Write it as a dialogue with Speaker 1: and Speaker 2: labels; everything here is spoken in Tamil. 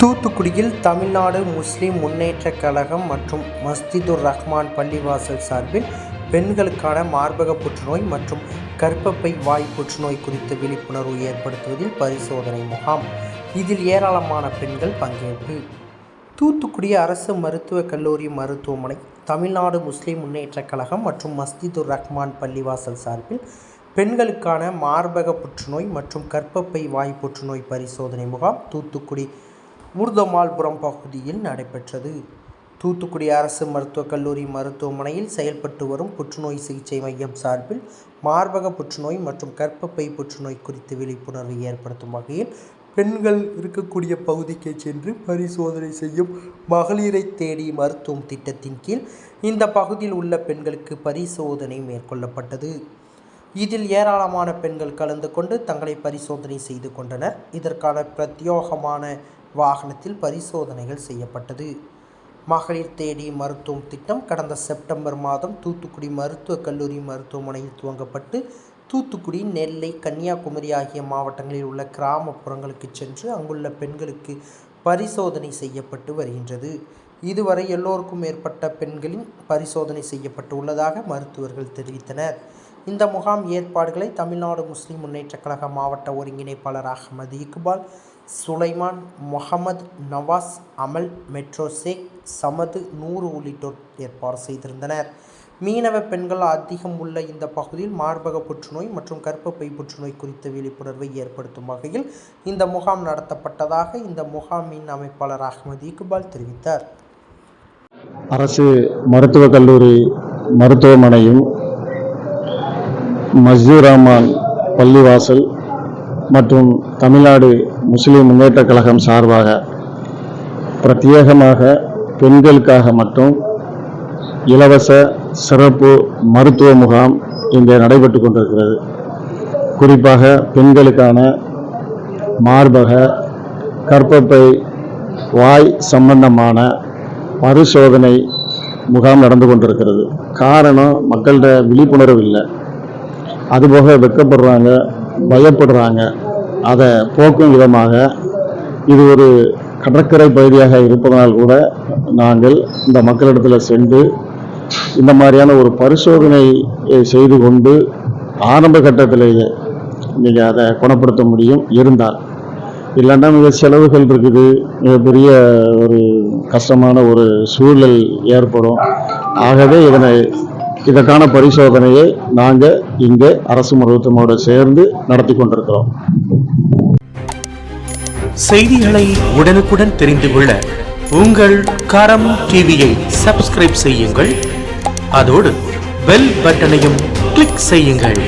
Speaker 1: தூத்துக்குடியில் தமிழ்நாடு முஸ்லிம் முன்னேற்றக் கழகம் மற்றும் மஸ்திதுர் ரஹ்மான் பள்ளிவாசல் சார்பில் பெண்களுக்கான மார்பக புற்றுநோய் மற்றும் கர்ப்பப்பை வாய் புற்றுநோய் குறித்த விழிப்புணர்வு ஏற்படுத்துவதில் பரிசோதனை முகாம். இதில் ஏராளமான பெண்கள் பங்கேற்பு. தூத்துக்குடி அரசு மருத்துவக் கல்லூரி மருத்துவமனை தமிழ்நாடு முஸ்லிம் முன்னேற்றக் கழகம் மற்றும் மஸ்திதுர் ரஹ்மான் பள்ளிவாசல் சார்பில் பெண்களுக்கான மார்பக புற்றுநோய் மற்றும் கர்ப்பப்பை வாய் புற்றுநோய் பரிசோதனை முகாம் தூத்துக்குடி ஊர்தமால்புரம் பகுதியில் நடைபெற்றது. தூத்துக்குடி அரசு மருத்துவக் கல்லூரி மருத்துவமனையில் செயல்பட்டு வரும் புற்றுநோய் சிகிச்சை மையம் சார்பில் மார்பக புற்றுநோய் மற்றும் கர்ப்பப்பை புற்றுநோய் குறித்து விழிப்புணர்வை ஏற்படுத்தும் வகையில் பெண்கள் இருக்கக்கூடிய பகுதிக்கு சென்று பரிசோதனை செய்யும் மகளிரை தேடி மருத்துவம் திட்டத்தின் கீழ் இந்த பகுதியில் உள்ள பெண்களுக்கு பரிசோதனை மேற்கொள்ளப்பட்டது. இதில் ஏராளமான பெண்கள் கலந்து கொண்டு தங்களை பரிசோதனை செய்து கொண்டனர். இதற்கான பிரத்யோகமான வாகனத்தில் பரிசோதனைகள் செய்யப்பட்டது. மகளிர் தேடி மருத்துவம் திட்டம் கடந்த செப்டம்பர் மாதம் தூத்துக்குடி மருத்துவக் கல்லூரி மருத்துவமனையில் துவங்கப்பட்டு தூத்துக்குடி நெல்லை கன்னியாகுமரி ஆகிய மாவட்டங்களில் உள்ள கிராமப்புறங்களுக்கு சென்று அங்குள்ள பெண்களுக்கு பரிசோதனை செய்யப்பட்டு வருகின்றது. இதுவரை எல்லோருக்கும் மேற்பட்ட பெண்களின் பரிசோதனை செய்யப்பட்டு உள்ளதாக மருத்துவர்கள் தெரிவித்தனர். இந்த முகாம் ஏற்பாடுகளை தமிழ்நாடு முஸ்லிம் முன்னேற்றக் கழக மாவட்ட ஒருங்கிணைப்பாளர் அகமது இக்பால் சுலைமான் முகமது நவாஸ் அமல் மெட்ரோ ஷேக் சமது நூறு உள்ளிட்டோர் ஏற்பாடு செய்திருந்தனர். மீனவ பெண்கள் அதிகம் உள்ள இந்த பகுதியில் மார்பக புற்றுநோய் மற்றும் கருப்பப்பை புற்றுநோய் குறித்த விழிப்புணர்வை ஏற்படுத்தும் வகையில் இந்த முகாம் நடத்தப்பட்டதாக இந்த முகாமின் அமைப்பாளர் அகமது இக்பால் தெரிவித்தார்.
Speaker 2: அரசு மருத்துவக் கல்லூரி மருத்துவமனையும் மஸ்ஜூர் ரஹ்மான் பள்ளிவாசல் மற்றும் தமிழ்நாடு முஸ்லீம் முன்னேற்றக் கழகம் சார்பாக பிரத்யேகமாக பெண்களுக்காக மட்டும் இலவச சிறப்பு மருத்துவ முகாம் இங்கே நடைபெற்று கொண்டிருக்கிறது. குறிப்பாக பெண்களுக்கான மார்பக கற்பப்பை வாய் சம்பந்தமான பரிசோதனை முகாம் நடந்து கொண்டிருக்கிறது. காரணம் மக்கள்கிட்ட விழிப்புணர்வு இல்லை. அதுபோக வெக்கப்படுறாங்க பயப்படுறாங்க. அதை போக்கும் விதமாக இது ஒரு கடற்கரை பகுதியாக இருப்பதனால் கூட நாங்கள் இந்த மக்களிடத்தில் சென்று இந்த மாதிரியான ஒரு பரிசோதனை செய்து கொண்டு ஆரம்ப கட்டத்திலேயே நீங்கள் அதை குணப்படுத்த முடியும் இருந்தால். இல்லைன்னா மிக செலவுகள் இருக்குது மிகப்பெரிய ஒரு கஷ்டமான ஒரு சூழல் ஏற்படும். ஆகவே இதனை இதற்கான பரிசோதனையை நாங்கள் இங்கே அரசு மருத்துவமோடு சேர்ந்து நடத்தி கொண்டிருக்கிறோம்.
Speaker 3: செய்திகளை உடனுக்குடன் தெரிந்து கொள்ள உங்கள் கரம் டிவியை சப்ஸ்கிரைப் செய்யுங்கள். அதோடு பெல் பட்டனையும் கிளிக் செய்யுங்கள்.